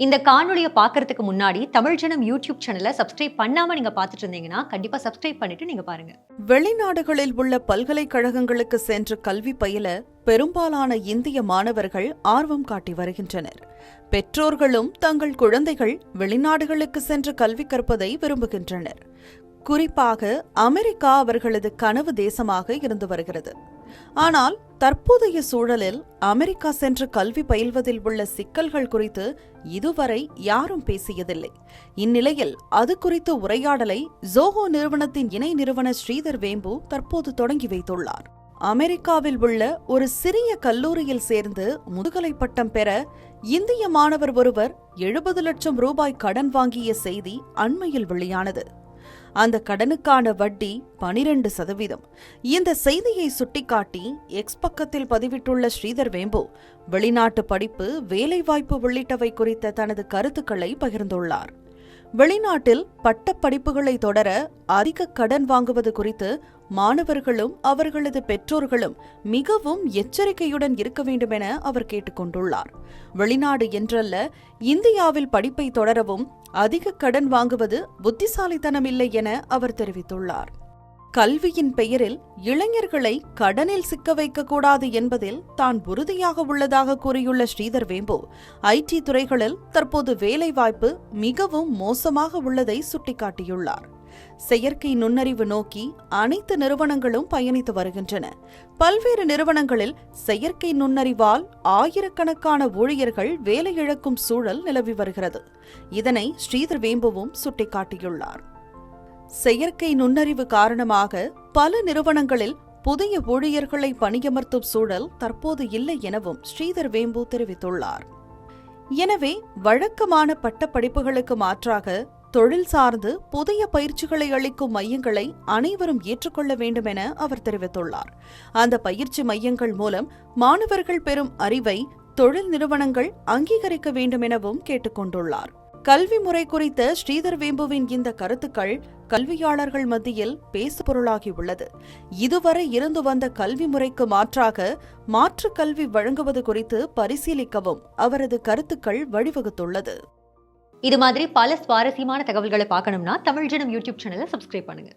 இந்த காணொலியை பார்க்கறதுக்கு முன்னாடி தமிழ் ஜனம் யூடியூப் சேனலை சப்ஸ்கிரைப் பண்ணாம நீங்க பார்த்துட்டு இருந்தீங்கன்னா கண்டிப்பா சப்ஸ்கிரைப் பண்ணிட்டு நீங்க பாருங்க. வெளிநாடுகளில் உள்ள பல்கலைக்கழகங்களுக்கு சென்று கல்வி பயில பெரும்பாலான இந்திய மாணவர்கள் ஆர்வம் காட்டி வருகின்றனர். பெற்றோர்களும் தங்கள் குழந்தைகள் வெளிநாடுகளுக்கு சென்று கல்வி கற்பதை விரும்புகின்றனர். குறிப்பாக அமெரிக்கா அவர்களது கனவு தேசமாக இருந்து வருகிறது. ஆனால் தற்போதைய சூழலில் அமெரிக்கா சென்று கல்வி பயில்வதில் உள்ள சிக்கல்கள் குறித்து இதுவரை யாரும் பேசியதில்லை. இந்நிலையில் அது குறித்த உரையாடலை ஜோஹோ நிறுவனத்தின் இணை நிறுவனர் ஸ்ரீதர் வேம்பு தற்போது தொடங்கி வைத்துள்ளார். அமெரிக்காவில் உள்ள ஒரு சிறிய கல்லூரியில் சேர்ந்து முதுகலை பட்டம் பெற இந்திய மாணவர் ஒருவர் எழுபது லட்சம் ரூபாய் கடன் வாங்கிய செய்தி அண்மையில் வெளியானது. அந்த கடனுக்கான வட்டி பனிரெண்டு சதவீதம். இந்த செய்தியை சுட்டிக்காட்டி எக்ஸ் பக்கத்தில் பதிவிட்டுள்ள ஸ்ரீதர் வேம்பு வெளிநாட்டு படிப்பு வேலைவாய்ப்பு உள்ளிட்டவை குறித்த தனது கருத்துக்களை பகிர்ந்துள்ளார். வெளிநாட்டில் பட்டப்படிப்புகளை தொடர அதிக கடன் வாங்குவது குறித்து மாணவர்களும் அவர்களது பெற்றோர்களும் மிகவும் எச்சரிக்கையுடன் இருக்க வேண்டுமென அவர் கேட்டுக்கொண்டுள்ளார். வெளிநாடு என்றல்ல இந்தியாவில் படிப்பை தொடரவும் அதிக கடன் வாங்குவது புத்திசாலித்தனம் இல்லை என அவர் தெரிவித்துள்ளார். கல்வியின் பெயரில் இளைஞர்களை கடனில் சிக்க வைக்கக்கூடாது என்பதில் தான் உறுதியாக உள்ளதாக கூறியுள்ள ஸ்ரீதர் வேம்பு ஐடி துறைகளில் தற்போது வேலைவாய்ப்பு மிகவும் மோசமாக உள்ளதை சுட்டிக்காட்டியுள்ளார். செயற்கை நுண்ணறிவு நோக்கி அனைத்து நிறுவனங்களும் பயணித்து வருகின்றன. பல்வேறு நிறுவனங்களில் செயற்கை நுண்ணறிவால் ஆயிரக்கணக்கான ஊழியர்கள் வேலையிழக்கும் சூழல் நிலவி வருகிறது. இதனை ஸ்ரீதர் வேம்புவும் சுட்டிக்காட்டியுள்ளார். செயற்கை நுண்ணறிவு காரணமாக பல நிறுவனங்களில் புதிய ஊழியர்களை பணியமர்த்தும் சூழல் தற்போது இல்லை எனவும் ஸ்ரீதர் வேம்பு தெரிவித்துள்ளார். எனவே வழக்கமான பட்டப்படிப்புகளுக்கு மாற்றாக தொழில் சார்ந்து புதிய பயிற்சிகளை அளிக்கும் மையங்களை அனைவரும் ஏற்றுக்கொள்ள வேண்டும் என அவர் தெரிவித்துள்ளார். அந்த பயிற்சி மையங்கள் மூலம் மாணவர்கள் பெறும் அறிவை தொழில் நிறுவனங்கள் அங்கீகரிக்க வேண்டும் எனவும் கேட்டுக்கொண்டுள்ளார். கல்வி முறை குறித்த ஸ்ரீதர் வேம்புவின் இந்த கருத்துக்கள் கல்வியாளர்கள் மத்தியில் பேசு பொருளாகியுள்ளது இதுவரை இருந்து வந்த கல்வி முறைக்கு மாற்றாக மாற்று கல்வி வழங்குவது குறித்து பரிசீலிக்கவும் அவரது கருத்துக்கள் வழிவகுத்துள்ளது. இது மாதிரி பல சுவாரஸ்யமான தகவல்களை பார்க்கணும்னா தமிழ் ஜனம் யூடியூப் சேனலை சப்ஸ்கிரைப் பண்ணுங்க.